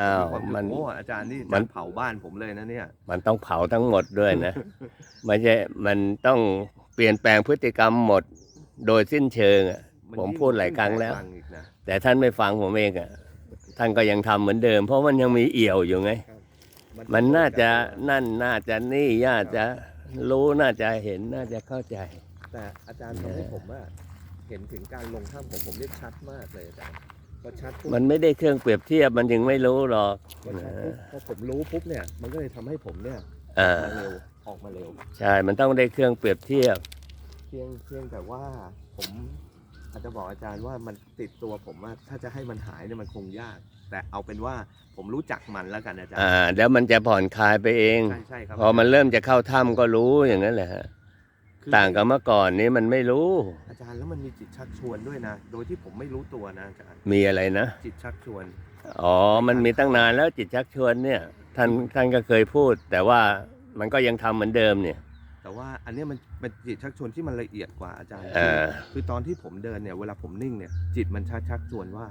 อ้าวควารู้สึกมัน โอ้อาจารย์นี่มัมัน นเผาบ้านผมเลยนะเนี่ย มันต้องเผาทั้งหมดด้วยนะ ไม่ใช่มันต้องเปลี่ยนแปลงพฤติกรรมหมดโดยสิ้นเชิงอะ นผมยิ่งพูดหลายครั้งแล้ว ยิ่อีกนะแต่ท่านไม่ฟังผมเองอะท่านก็ยังทำเหมือนเดิม เพราะมันยังมีเอี่ยวอยู่ไง มันน่าจะนั่นน่าจะนี่น่าจะรู้น่าจะเห็นน่าจะเข้าใจ แต่อาจารย์ทำให้ผมว่าเห็นถึงการลงถ้ำของผมได้ชัดมากเลยอาจารย์ พอชัดปุ๊บมันไม่ได้เครื่องเปรียบเทียบมันยังไม่รู้หรอกพอชัดปุ๊บพอผมรู้ปุ๊บเนี่ย มันก็เลยทำให้ผมเนี่ยอ่ามาเร็วออกมาเร็ว ใช่ มันต้องได้เครื่องเปรียบเทียบ เพียงเพียงแต่ว่าผมอาจจะบอกอาจารย์ว่ามันติดตัวผมว่าถ้าจะให้มันหายเนี่ยมันคงยาก แต่เอาเป็นว่าผมรู้จักมันแล้วกันอาจารย์อ่า แล้วมันจะผ่อนคลายไปเอง ใช่ใช่ครับพอมันเริ่มจะเข้าถ้ำก็รู้อย่างนั้นแหละฮะ คือต่างกับเมื่อก่อนนี้มันไม่รู้ อาจารย์แล้วมันมีจิตชักชวนด้วยนะ โดยที่ผมไม่รู้ตัวนะอาจารย์มีอะไรนะจิตชักชวน อ๋อ มันมีตั้งนานแล้วจิตชักชวนเนี่ย ท่านท่านก็เคยพูด แต่ว่ามันก็ยังทำเหมือนเดิมเนี่ย แต่ว่าอันเนี้ยมันเป็นจิตชักชวนที่มันละเอียดกว่าอาจารย์ เออ คือตอนที่ผมเดินเนี่ยเวลาผมนิ่งเนี่ยจิตมันชักชักชวนว่า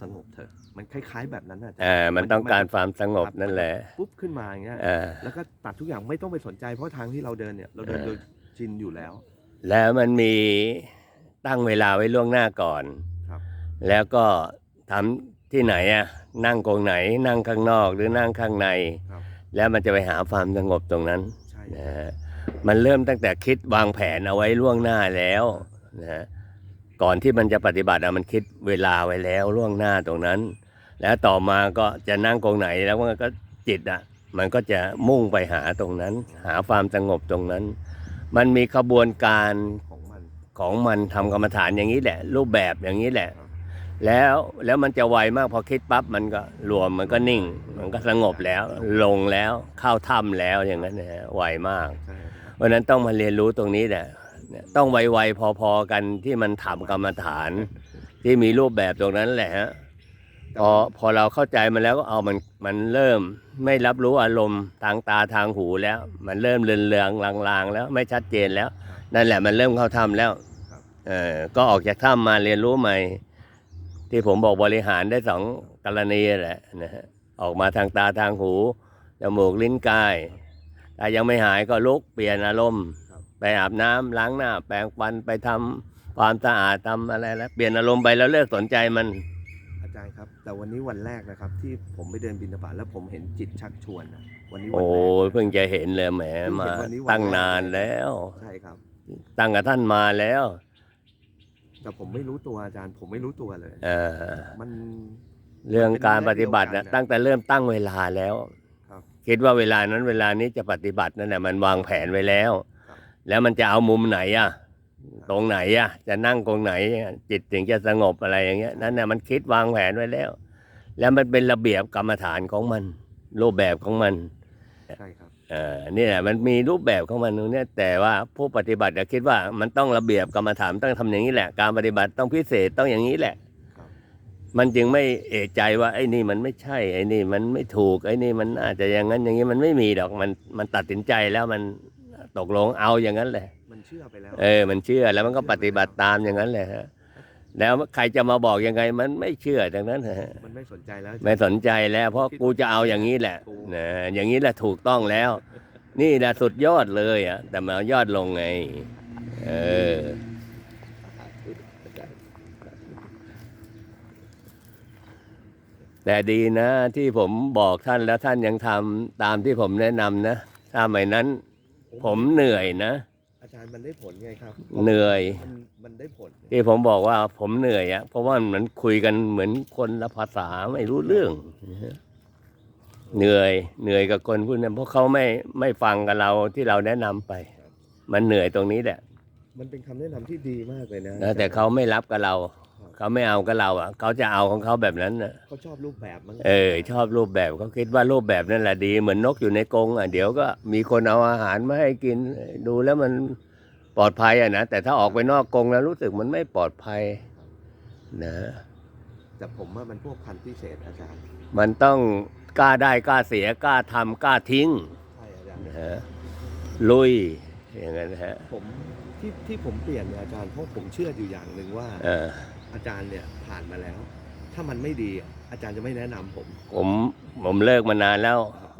สงบเถอะ มันคล้าย ๆ แบบนั้นนะอาจารเอย์อมันต้องการความสงบนั่นแหละปุ๊บขึ้นมาอย่างเงี้ยเออแล้วก็ตัดทุกอย่างไม่ต้องไปสนใจเพราะทางที่เราเดินเนี่ยเราเดินเออโดยชินอยู่แล้ว แล้วมันมีตั้งเวลาไว้ล่วงหน้าก่อนครับ แล้วก็ทำที่ไหนอะนั่งกรงไหน นั่งข้างนอกหรือนั่งข้างใน ครับ แล้วมันจะไปหาความสงบตรงนั้นใช่นะฮะมันเริ่มตั้งแต่คิดวางแผนเอาไว้ล่วงหน้าแล้วนะฮะ ก่อนที่มันจะปฏิบัติอะมันคิดเวลาไว้แล้วล่วงหน้าตรงนั้น แล้วต่อมาก็จะนั่งกรงไหนแล้วมันก็จิตอะมันก็จะมุ่งไปหาตรงนั้น หาความสงบตรงนั้น มันมีขบวนการของมันของมันทำกรรมฐานอย่างนี้แหละ รูปแบบอย่างนี้แหละครับแล้วแล้วมันจะไวมากพอคิดปั๊บมันก็รวมมันก็นิ่ง มันก็สงบแล้วลงแล้วเข้าถ้ำแล้วอย่างนั้นนะฮะไวมากใช่ครับเพราะฉะนั้นต้องมาเรียนรู้ตรงนี้แหละ เนี่ยต้องไวๆพอๆกันที่มันทำกรรมฐาน ที่มีรูปแบบตรงนั้นแหละฮะพอพอเราเข้าใจมันแล้วก็เอามันมันเริ่มไม่รับรู้อารมณ์ทางตาทางหูแล้ว มันเริ่มเลือนเลืองๆลางๆ แล้วไม่ชัดเจนแล้ว นั่นแหละมันเริ่มเข้าถ้ำแล้วเออก็ออกจากถ้ำมาเรียนรู้ใหม่ ที่ผมบอกบริหารได้สองกรณีแหละนะฮะออกมาทางตาทางหูจมูกลิ้นกายถ้ายังไม่หายก็ลุกเปลี่ยนอารมณ์ ไปอาบน้ำล้างหน้า แปรงฟันไปทำความสะอาดทำอะไรแล้วเปลี่ยนอารมณ์ไปแล้วเลิกสนใจมัน อาจารย์ครับ แต่วันนี้วันแรกนะครับ ที่ผมไปเดินบินทบาทแล้วผมเห็นจิตชักชวนนะวันนี้วันโอ้แรกยเพิ่งจะเห็นเลยแหมเพิ่งเห็นมาวันนี้วัน ตั้งแรกนานแล้ว ใช่ครับ ตั้งกับท่านมาแล้วแต่ผมไม่รู้ตัวอาจารย์ ผมไม่รู้ตัวเลย เออมัน เรื่องการปฏิบัติเป็นะนเรื่องเดียวกันนะตั้งแต่เริ่มตั้งเวลาแล้วครับ คิดว่าเวลานั้นเวลานี้จะปฏิบัตินั่นแหละมันวางแผนไว้แล้วครับ แล้วมันจะเอามุมไหนอะ ตรงไหนอะ จะนั่งตรงไหนอะจิตถึงจะสงบอะไรอย่างเงี้ยนั่นน่ะมันคิดวางแผนไว้แล้ว แล้วมันเป็นระเบียบกรรมฐานของมัน รูปแบบของมันใช่ครับเออนี่แหละมันมีรูปแบบของมันตรงเนี้ยแต่ว่าผู้ปฏิบัติจะคิดว่ามันต้องระเบียบกรรมฐานต้องทำอย่างนี้แหละ การปฏิบัติต้องพิเศษต้องอย่างนี้แหละครับมันจึงไม่เอะใจว่าไอ้นี่มันไม่ใช่ ไอ้นี่มันไม่ถูกไอ้นี่มันอาจจะอย่างนั้นอย่างนี้มันไม่มีดอกมันมันตัดสินใจแล้วมัน ตกลงเอาอย่างนั้นแหละมันเชื่อไปแล้ว เออ มันเชื่อแล้วมันก็ปฏิบัติตามอย่างนั้นแหละฮะแล้วใครจะมาบอกยังไงมันไม่เชื่อดังนั้นฮะมันไม่สนใจแล้วไม่สนใจแล้ว เพราะกูจะเอาอย่างนี้แหละนะอย่างนี้แหละถูกต้องแล้ว นี่แหละสุดยอดเลยอะ แต่มาเอายอดลงไง เออแต่ดีนะที่ผมบอกท่านแล้วท่านยังทำตามที่ผมแนะนำนะถ้าไม่นั้น ผมเหนื่อยนะ อาจารย์มันได้ผลไงครับเหนื่อย มันมันได้ผลที่ผมบอกว่าผมเหนื่อยอะเพราะว่าเหมือนคุยกันเหมือนคนละภาษาไม่รู้เรื่องนะฮะเหนื่อย เหนื่อยกับคนพูดนั้นเพราะเขาไม่ไม่ฟังกับเราที่เราแนะนำไป มันเหนื่อยตรงนี้แหละมันเป็นคำแนะนำที่ดีมากเลยนะนะแต่เขาไม่รับกับเรา เขาไม่เอากับเราอะเขาจะเอาของเขาแบบนั้นนะเขาชอบรูปแบบมั้งเออชอบรูปแบบเขาคิดว่ารูปแบบนั่นแหละดี เหมือนนกอยู่ในกรงอะเดี๋ยวก็มีคนเอาอาหารมาให้กินดูแล้วมันปลอดภัยอะนะแต่ถ้าออกไปนอกกรงแล้วรู้สึกมันไม่ปลอดภัยนะแต่ผมว่ามันพวกพันธุ์พิเศษอาจารย์มันต้องกล้าได้กล้าเสียกล้าทำกล้าทิ้งใช่อาจารย์นะฮะลุยอย่างนั้นนะฮะผมที่ที่ผมเปลี่ยนเนี่ยอาจารย์เพราะผมเชื่ออยู่อย่างหนึ่งว่าเอออาจารย์เนี่ยผ่านมาแล้ว ถ้ามันไม่ดีอะอาจารย์จะไม่แนะนำผมผมผมเลิกมานานแล้ว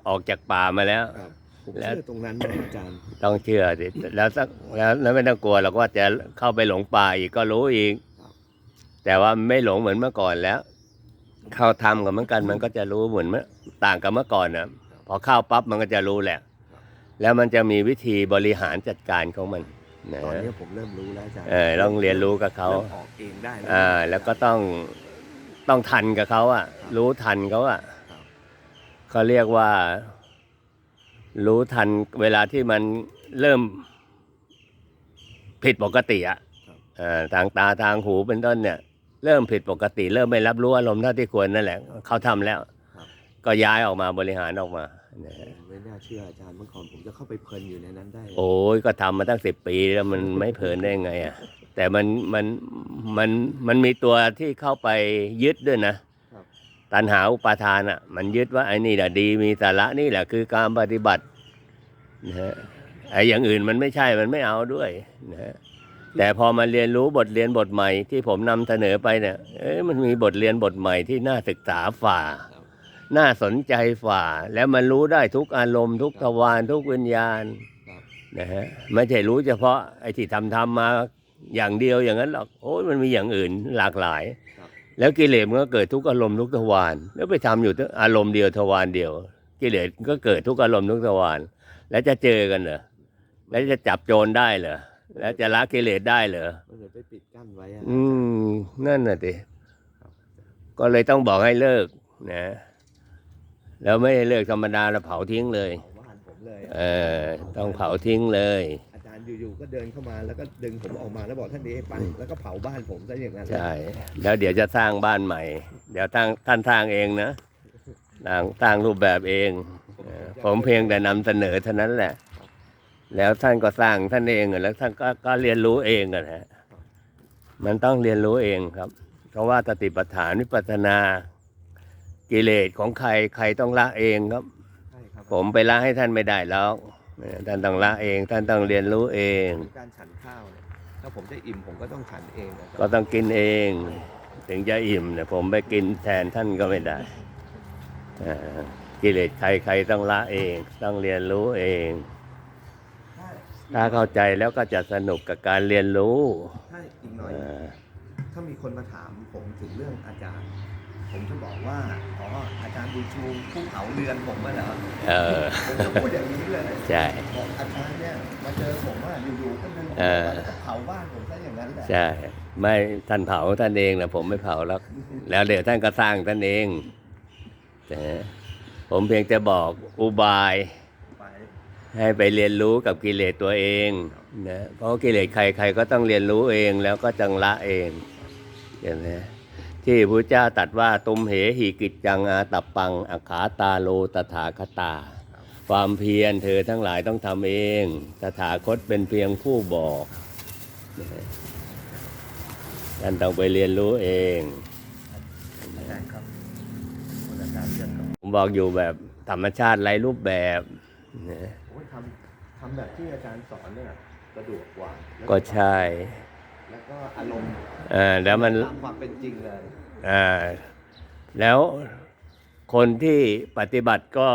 ออกจากป่ามาแล้ว ครับผมแล้ว เชื่อตรงนั้นนะอาจารย์ต้องเชื่อดิแล้วสักแล้วแล้วไม่ต้องกลัวหรอกว่าจะเข้าไปหลงป่าอีกก็รู้อีกครับแต่ว่าไม่หลงเหมือนเมื่อก่อนแล้ว เข้าทำกับเหมือนกันมันก็จะรู้เหมือนเมื่อต่างกับเมื่อก่อนนะพอเข้าปั๊บมันก็จะรู้แหละ แล้วมันจะมีวิธีบริหารจัดการของมัน นะตอนนี้ผมเริ่มรู้แล้วอาจารย์เออต้องเรียนรู้กับเขาเริ่มออกเองได้แล้ว อ่าแล้วก็ต้องต้องทันกับเขาอะรู้ทันเขาอะครับ เขาเรียกว่า รู้ทันเวลาที่มันเริ่มผิดปกติอะเอ่อทางตาทางหูเป็นต้นเนี่ย เริ่มผิดปกติ เริ่มไม่รับรู้อารมณ์เท่าที่ควรนั่นแหละเขาทำแล้ว ก็ย้ายออกมาบริหารออกมา นะฮะไม่น่าเชื่ออาจารย์เมื่อก่อนผมจะเข้าไปเพลินอยู่ในนั้นได้เลยโอ้ยก็ทำมาตั้งสิบปีแล้วมันไม่เพลินได้ไงอะแต่มันมันมันมันมีตัวที่เข้าไปยึดด้วยนะครับตัณหาอุปาทานอะ มันยึดว่าไอ้นี่แหละดีมีสาระนี่แหละคือการปฏิบัตินะฮะไอ้อย่างอื่นมันไม่ใช่มันไม่เอาด้วยนะฮะแต่พอมาเรียนรู้บทเรียนบทใหม่ที่ผมนำเสนอไปเนี่ยเอ้ยมันมีบทเรียนบทใหม่ที่น่าศึกษาฝ่าครับ น่าสนใจฝ่า แล้วมันรู้ได้ทุกอารมณ์ ทุกทวารทุกวิญญาณครับนะฮะไม่ใช่รู้เฉพาะไอ้ที่ทำทำมาอย่างเดียวอย่างนั้นหรอกโอ้ยมันมีอย่างอื่นหลากหลายครับแล้วกิเลสมันก็เกิดทุกอารมณ์ทุกทวารแล้วไปทำอยู่อารมณ์เดียวทวารเดียว กิเลสก็เกิดทุกอารมณ์ทุกทวารแล้วจะเจอกันเหรอแล้วจะจับโจรได้เหรอแล้วจะละกิเลสได้เหรอมันเลยไปปิดกั้นไว้อะอืมนั่นน่ะสิก็เลยต้องบอกให้เลิกนะ แล้วไม่ให้เลิกธรรมดาแล้วเผาทิ้งเลยเผาบ้านผมเลยเออ ต้องเผาทิ้งเลย อาจารย์อยู่ๆก็เดินเข้ามาแล้วก็ดึงผมออกมาแล้วบอกท่านเดชไปแล้วก็เผาบ้านผมซะอย่างนั้นใช่ แล้วเดี๋ยวจะสร้างบ้านใหม่ เดี๋ยวท่านท่านสร้างเองนะสร้างสร้างรูปแบบเองเออผมเพียงแต่นำเสนอเท่านั้นแหละ แล้วท่านก็สร้างท่านเองอะแล้วท่านก็ก็เรียนรู้เองอะนะฮะมันต้องเรียนรู้เองครับ เพราะว่าสติปัฏฐานวิปัสสนา กิเลสของใครใครต้องละเองครับ ใช่ครับผมไปละให้ท่านไม่ได้แล้วเออท่านต้องละเอง ท่านต้องเรียนรู้เองเหมือนการฉันข้าวเนี่ยถ้าผมจะอิ่มผมก็ต้องฉันเองนะคก็รับต้องกินเอง ถึงจะอิ่มเนี่ยผมไปกินแทนท่านก็ไม่ได้อ่ากิเลสใครใครต้องละเอง ต้องเรียนรู้เอง ถ้าเข้าใจแล้วก็จะสนุกกับการเรียนรู้ถ้าอีกหน่อย อ่าถ้ามีคนมาถามผมถึงเรื่องอาจารย์ ผมจะบอกว่าอ๋ออาจารย์บุญชูผู้เผาเรือนผมอะเหรอเออผมจะพูดอย่างนี้เลยใช่บอกอาจารย์เนี่ยมาเจอผมว่าอยู่ๆก็ดึงผมเออแล้วก็เผาบ้านผมซะอย่างนั้นแหละใช่ไม่ท่านเผาท่านเองนะผมไม่เผาแล้วแล้วเดี๋ยวท่านก็สร้างท่านเองแต่ผมเพียงจะบอกอุบายไปให้ไปเรียนรู้กับกิเลสตัวเองนะเพราะกิเลสใครใครก็ต้องเรียนรู้เองแล้วก็จังละเองเห็นไหม ที่พระเจ้าตรัดว่าตุมเหหิกิจจังอาตับปังอาขาตาโลตถาคตา ความเพียรเธอทั้งหลายต้องทำเอง ตถาคตเป็นเพียงผู้บอกนะท่านต้องไปเรียนรู้เองอาจารย์ครับคนอาจารย์เรื่องกับผมบอกอยู่แบบธรรมชาติไร้รูปแบบนะโอ้ยทำทำแบบที่อาจารย์สอนเนี่ยสะดวกกว่าแล้วก็ใช่ แล้วก็อารมณ์อ่าแล้วมันตามความเป็นจริงเลยอ่าแล้วคนที่ปฏิบัติก็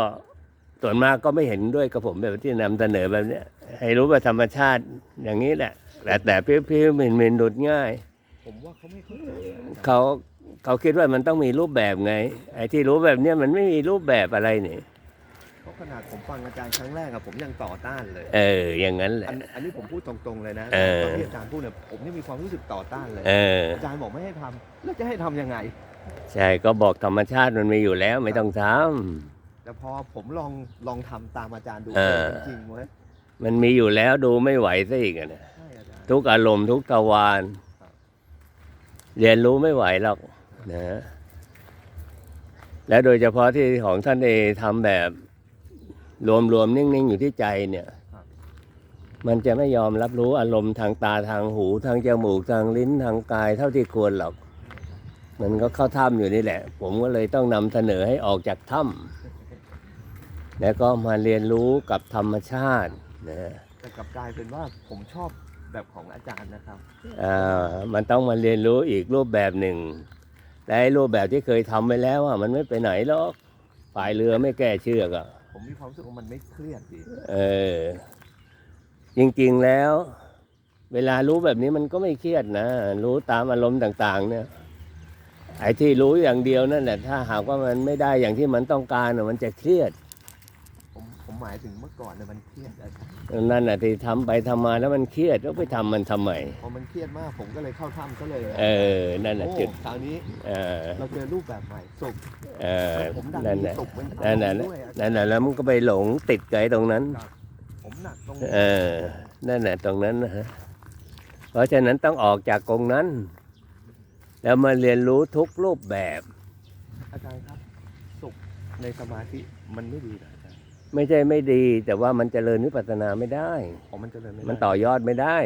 ส่วนมากก็ไม่เห็นด้วยกับผมแบบที่นำเสนอแบบเนี้ยให้รู้ว่าธรรมชาติอย่างนี้แหละ แต่แต่เพี้ยวๆมินมินๆดุดง่าย ผมว่าเขาไม่เข้าใจอะอาจารย์เขาเขาคิดว่ามันต้องมีรูปแบบไง ไอ้ที่รู้แบบเนี้ยมันไม่มีรูปแบบอะไรนี่เพราะ ขนาดผมฟังอาจารย์ครั้งแรกอะผมยังต่อต้านเลย เออ อย่างนั้นแหละ อันอันนี้ผมพูดตรงๆเลยนะเออ ตอนที่อาจารย์พูดเนี่ยผมนี่มีความรู้สึกต่อต้านเลย เออ อาจารย์บอกไม่ให้ทำแล้วจะให้ทำยังไง ใช่ ก็บอกธรรมชาติมันมีอยู่แล้วไม่ต้องทแต่พอผมลองลองทำตามอาจารย์ดูเออ จริงๆเว้ยำมันมีอยู่แล้วดูไม่ไหวซะอีกอะนะ ใช่อาจารย์ ทุกอารมณ์ทุกทวารครับ เรียนรู้ไม่ไหวหรอกนะและโดยเฉพาะที่ของท่านเอทำแบบ รวมๆนิ่งๆอยู่ที่ใจเนี่ย มันจะไม่ยอมรับรู้อารมณ์ทางตาทางหูทางจมูกทางลิ้นทางกาย เท่าที่ควรหรอก มันก็เข้าถ้ำอยู่นี่แหละ ผมก็เลยต้องนำเสนอให้ออกจากถ้ำแล้วก็มาเรียนรู้กับธรรมชาตินะแต่กลับกลายเป็นว่าผมชอบแบบของอาจารย์นะครับอ่ามันต้องมาเรียนรู้อีกรูปแบบหนึ่งแต่ไอ้รูปแบบที่เคยทำไปแล้วอะมันไม่ไปไหนหรอกพายเรือไม่แก้เชือกอะ ผมมีความรู้สึกว่ามันไม่เครียดดีเออ จริงๆแล้ว เวลารู้แบบนี้มันก็ไม่เครียดนะ รู้ตามอารมณ์ต่าง ๆ เนี่ย ไอ้ที่รู้อย่างเดียวนั่นแหละถ้าหากว่ามันไม่ได้อย่างที่มันต้องการน่ะมันจะเครียด หมายถึงเมื่อก่อนเนี่ยมันเครียดอาจารย์นั่นน่ะที่ทำไปทำมาแล้วมันเครียดแล้วไปทำมันทำไมพอมันเครียดมากผมก็เลยเข้าถ้ำก็เลยเออนั่นน่ะโอ้จุดคราวนี้เออเราเจอรูปแบบใหม่สุกเออผมดันนั่นมีแหละสุกเป็นนั่นน่ะด้วยอาจารย์นั่นน่ะแล้วมันก็ไปหลงติดไกตรงนั้น ผมหนักตรงเออ นั่นแหละตรงนั้นนะฮะ เพราะฉะนั้นต้องออกจากกรงนั้น แล้วมาเรียนรู้ทุกรูปแบบ อาจารย์ครับสุกในสมาธิมันไม่ดีนะอาจารย์ ไม่ใช่ไม่ดี แต่ว่ามันจเจริญวิปัสสนาไม่ได้ อ๋อมันเจะเริญไม่ได้ มันต่อยอดไม่ได้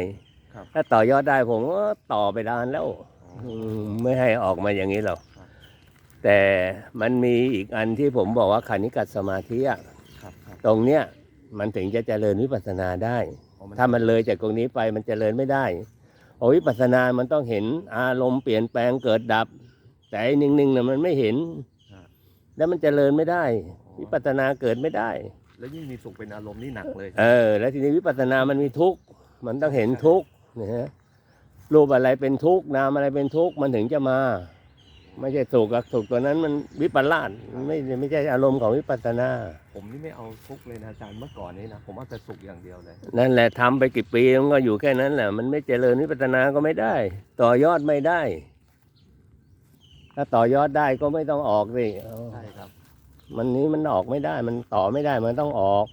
ครับ ถ้าต่อยอดได้ผมก็ต่อไปดานแล้วอ๋ออืมไม่ให้ออกมาอย่างนี้หรอกครับแต่มันมีอีกอันที่ผมบอกว่าขานิกัตสมาธิอะครับครับตรงเนี้ยมันถึงจะเจริญวิปัสสนาได้ อ๋อถ้ามันเลยจากตรงนี้ไปมันเจริญไม่ได้โอ้วิปัสสนา มันต้องเห็นอารมณ์เปลี่ยนแปลงเกิดดับ แต่ไอ้นิ่งๆน่ะมันไม่เห็น แล้วมันเจริญไม่ได้ วิปัสสนาเกิดไม่ได้ แล้วยิ่งมีสุขเป็นอารมณ์นี่หนักเลย เออ แล้วทีนี้วิปัสสนามันมีทุกข์ มันต้องเห็นทุกข์นะฮะรูปอะไรเป็นทุกข์นามอะไรเป็นทุกข์มันถึงจะมา ไม่ใช่สุขกับสุขตัวนั้นมันวิปลาสไม่ไม่ใช่อารมณ์ของวิปัสสนา ผมนี่ไม่เอาทุกข์เลยนะอาจารย์เมื่อก่อนนี้นะผมเอาแต่สุขอย่างเดียวเลย นั่นแหละทำไปกี่ปีมันก็อยู่แค่นั้นแหละมันไม่เจริญวิปัสสนาก็ไม่ได้ ต่อยอดไม่ได้ ถ้าต่อยอดได้ก็ไม่ต้องออกสิเอาใช่ครับ มันนี้มันออกไม่ได้ มันต่อไม่ได้มันต้องออก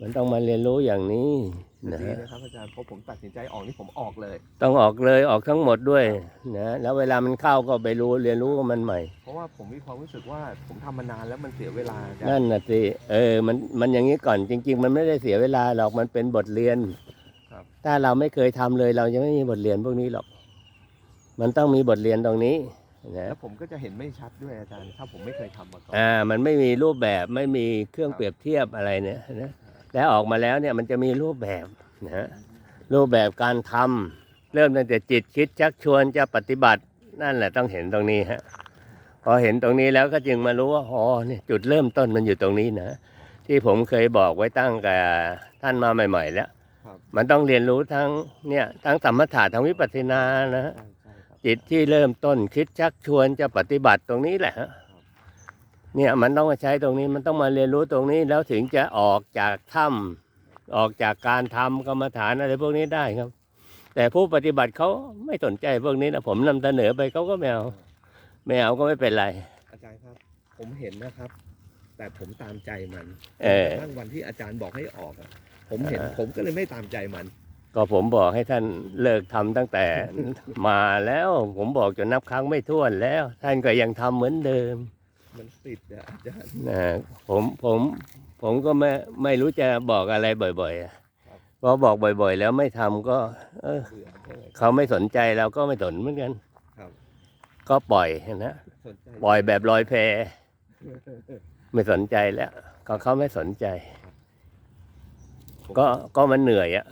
มันต้องมาเรียนรู้อย่างนี้นะดีฮะนะครับอาจารย์เพราะผมตัดสินใจออกนี่ผมออกเลย ต้องออกเลยออกทั้งหมดด้วยนะแล้วเวลามันเข้าก็ไปรู้เรียนรู้กับมันใหม่ เพราะว่าผมมีความรู้สึกว่าผมทำมานานแล้วมันเสียเวลาอาจารย์นั่นน่ะสิเออมันมันอย่างนี้ก่อนจริง ๆ มันไม่ได้เสียเวลาหรอกมันเป็นบทเรียนครับถ้าเราไม่เคยทำเลยเราจะไม่มีบทเรียนพวกนี้หรอก มันต้องมีบทเรียนตรงนี้ นะแล้วผมก็จะเห็นไม่ชัดด้วยอาจารย์ถ้าผมไม่เคยทำมาก่อนอ่ามันไม่มีรูปแบบไม่มีเครื่องเปรียบเทียบอะไรเนี่ยนะแล้วออกมาแล้วเนี่ยมันจะมีรูปแบบนะฮะรูปแบบการทำเริ่มตั้งแต่จิตคิดชักชวนจะปฏิบัตินั่นแหละต้องเห็นตรงนี้ฮะพอเห็นตรงนี้แล้วก็จึงมารู้ว่าอ๋อเนี่ยจุดเริ่มต้นมันอยู่ตรงนี้นะ ที่ผมเคยบอกไว้ตั้งแต่ท่านมาใหม่ ๆ แล้วครับมันต้องเรียนรู้ทั้งเนี่ยทั้งสมถะทั้งวิปัสสนานะฮะใช่ใช่ครับ จิตที่เริ่มต้นคิดชักชวนจะปฏิบัติตรงนี้แหละฮะเนี่ยมันต้องมาใช้ตรงนี้มันต้องมาเรียนรู้ตรงนี้แล้วถึงจะออกจากถ้ำออกจากการทำกรรมฐานอะไรพวกนี้ได้ครับ แต่ผู้ปฏิบัติเขาไม่สนใจพวกนี้นะผมนำเสนอไปเขาก็ไม่เอาไม่เอาก็ไม่เป็นไร อาจารย์ครับ ผมเห็นนะครับ แต่ผมตามใจมันเออจนกระทั่งวันที่อาจารย์บอกให้ออกอะผมเห็นเออผมก็เลยไม่ตามใจมัน ก็ผมบอกให้ท่านเลิกทำตั้งแต่มาแล้ว ผมบอกจนนับครั้งไม่ถ้วนแล้ว ท่านก็ยังทำเหมือนเดิม มันติดอะอาจารย์นะผมผมผมก็ไม่ไม่รู้จะบอกอะไรบ่อยๆอะครับเพราะบอกบ่อย ๆ แล้วไม่ทำก็ เออเบื่อใช่ไหมเขาไม่สนใจเราก็ไม่สนเหมือนกันครับก็ปล่อยนะสนใจปล่อยแบบลอยแพไม่สนใจแล้วก็เขาไม่สนใจ ก็ก็มันเหนื่อยอะ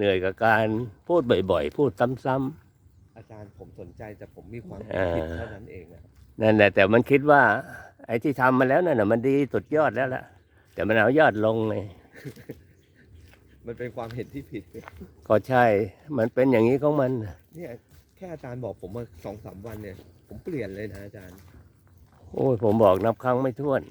เหนื่อยกับการพูดบ่อยๆ พูดซ้ำๆอาจารย์ผมสนใจแต่ผมมีความเออผิดเท่านั้นเองอะนั่นแหละแต่มันคิดว่า ไอ้ที่ทำมาแล้วนั่นน่ะมันดีสุดยอดแล้วล่ะ แต่มันเอายอดลงไงมันเป็นความเห็นที่ผิด ก็ใช่ มันเป็นอย่างนี้ของมันเนี่ยแค่อาจารย์บอกผมมาสองสามวันเนี่ย ผมเปลี่ยนเลยนะอาจารย์ โอ้ยผมบอกนับครั้งไม่ถ้วน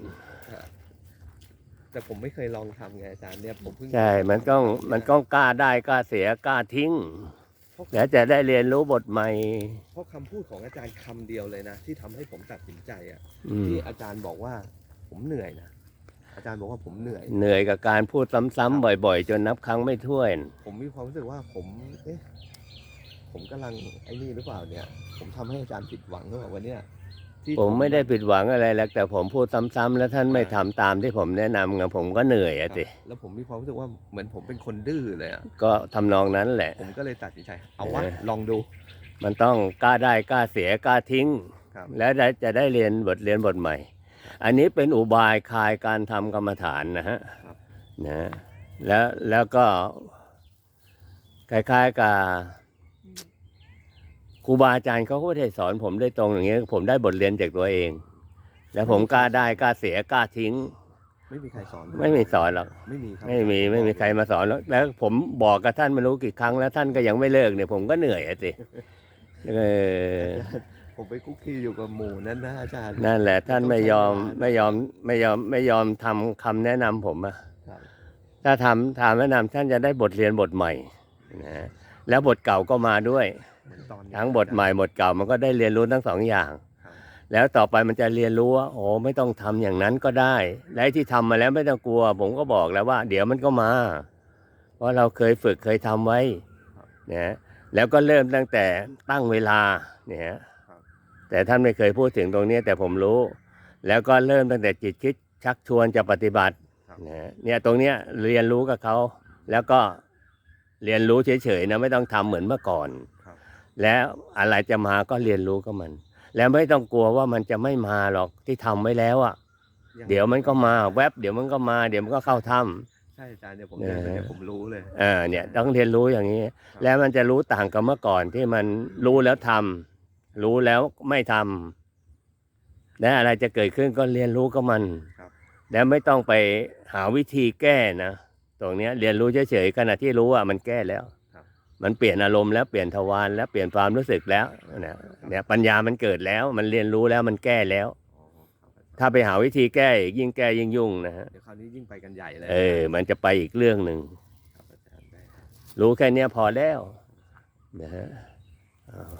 แต่ผมไม่เคยลองทำไงอาจารย์เนี่ยผมเพิ่งใช่ มันต้องมันต้องกล้าได้กล้าเสียกล้าทิ้งเพราะแล้วจะได้เรียนรู้บทใหม่เพราะคำพูดของอาจารย์คำเดียวเลยนะ ที่ทำให้ผมตัดสินใจอะอืมที่อาจารย์บอกว่าผมเหนื่อยนะอาจารย์บอกว่าผมเหนื่อย เหนื่อยกับการพูดซ้ำๆบ่อย ๆ จนนับครั้งไม่ถ้วน ผมมีความรู้สึกว่าผมเอ๊ะผมกำลังไอ้นี่หรือเปล่าเนี่ย ผมทำให้อาจารย์ผิดหวังหรือเปล่าวันเนี้ย ที่ผมไม่ได้ผิดหวังอะไรแล้วแต่ผมพูดซ้ำๆแล้วท่านไม่ทำตามที่ผมแนะนำไงผมก็เหนื่อยครัอะบสิแล้วผมมีความรู้สึกว่าเหมือนผมเป็นคนดื้อเลยอะก็ทำนองนั้นแหละ ผมก็เลยตัดสินใจเอาวะเออลองดู มันต้องกล้าได้กล้าเสียกล้าทิ้ง ครับ แล้วได้จะได้เรียนบทเรียนบทใหม่ อันนี้เป็นอุบายคลายการทำกรรมฐานนะฮะครับ นะแล้วแล้วก็คล้ายๆกับค รูบาอาจารย์เขาก็ไม่ได้สอนผมได้ตรงอย่างเงี้ย ผมได้บทเรียนจากตัวเอง แล้วผมกล้าได้กล้าเสียกล้าทิ้ง ไม่มีใครสอนไม่มีสอนหรอก ไม่มีครับไม่มีไม่มีใครมาสอนแล้วแล้วผมบอกกับท่านไม่รู้กี่ครั้งแล้วท่านก็ยังไม่เลิกเนี่ยผมก็เหนื่อยอะสิเออผมไปคุกคีอยู่กับหมู่นั้นนะอาจารย์นั่นแหละ ท่านไม่ยอมต้องใช้เวลาไม่ยอมไม่ยอมไม่ยอมทำคำแนะนำผมอะครับถ้าทำทำแนะนำท่านจะได้บทเรียนบทใหม่นะแล้วบทเก่าก็มาด้วย เหมือนตอนนี้ทั้งบทใหม่บทเก่ามันก็ได้เรียนรู้ทั้งสองอย่างครับแล้วต่อไปมันจะเรียนรู้ว่าโอ้ไม่ต้องทำอย่างนั้นก็ได้และไอ้ที่ทำมาแล้วไม่ต้องกลัว ผมก็บอกแล้วว่า เดี๋ยวมันก็มา เพราะเราเคยฝึกเคยทำไว้นะแล้วก็เริ่มตั้งแต่ตั้งเวลาเนี่ยแต่ท่านไม่เคยพูดถึงตรงนี้แต่ผมรู้ แล้วก็เริ่มตั้งแต่จิตคิดชักชวนจะปฏิบัติครับนะเนี่ยตรงเนี้ยเรียนรู้กับเขาแล้วก็เรียนรู้เฉยๆนะไม่ต้องทำเหมือนเมื่อก่อนครับ แล้วอะไรจะมาก็เรียนรู้กับมัน แล้วไม่ต้องกลัวว่ามันจะไม่มาหรอกที่ทำไว้แล้วอะยังเดี๋ยวมันก็มาแวบเดี๋ยวมันก็มา เดี๋ยวมันก็เข้าถ้ำใช่อาจารย์เนี่ยผมเดินไปเนี่ยผมรู้เลยเออเนี่ยต้องเรียนรู้อย่างนี้ แล้วมันจะรู้ต่างกับเมื่อก่อนที่มันรู้แล้วทำรู้แล้วไม่ทำและอะไรจะเกิดขึ้นก็เรียนรู้กับมันครับแล้วไม่ต้องไปหาวิธีแก้นะตรงเนี้ยเรียนรู้เฉยๆขณะที่รู้ว่ามันแก้แล้วครับ มันเปลี่ยนอารมณ์แล้วเปลี่ยนทวารแล้วเปลี่ยนความรู้สึกแล้วเนี่ยเนี่ยปัญญามันเกิดแล้ว มันเรียนรู้แล้วมันแก้แล้วอ๋อครับอาจารย์ถ้าไปหาวิธีแก้อีกยิ่งแก้ยิ่งยุ่งนะฮะเดี๋ยวคราวนี้ยิ่งไปกันใหญ่เลยเออ มันจะไปอีกเรื่องหนึ่งครับอาจารย์ได้ครับรู้แค่เนี้ยพอแล้วนะฮะอ้าว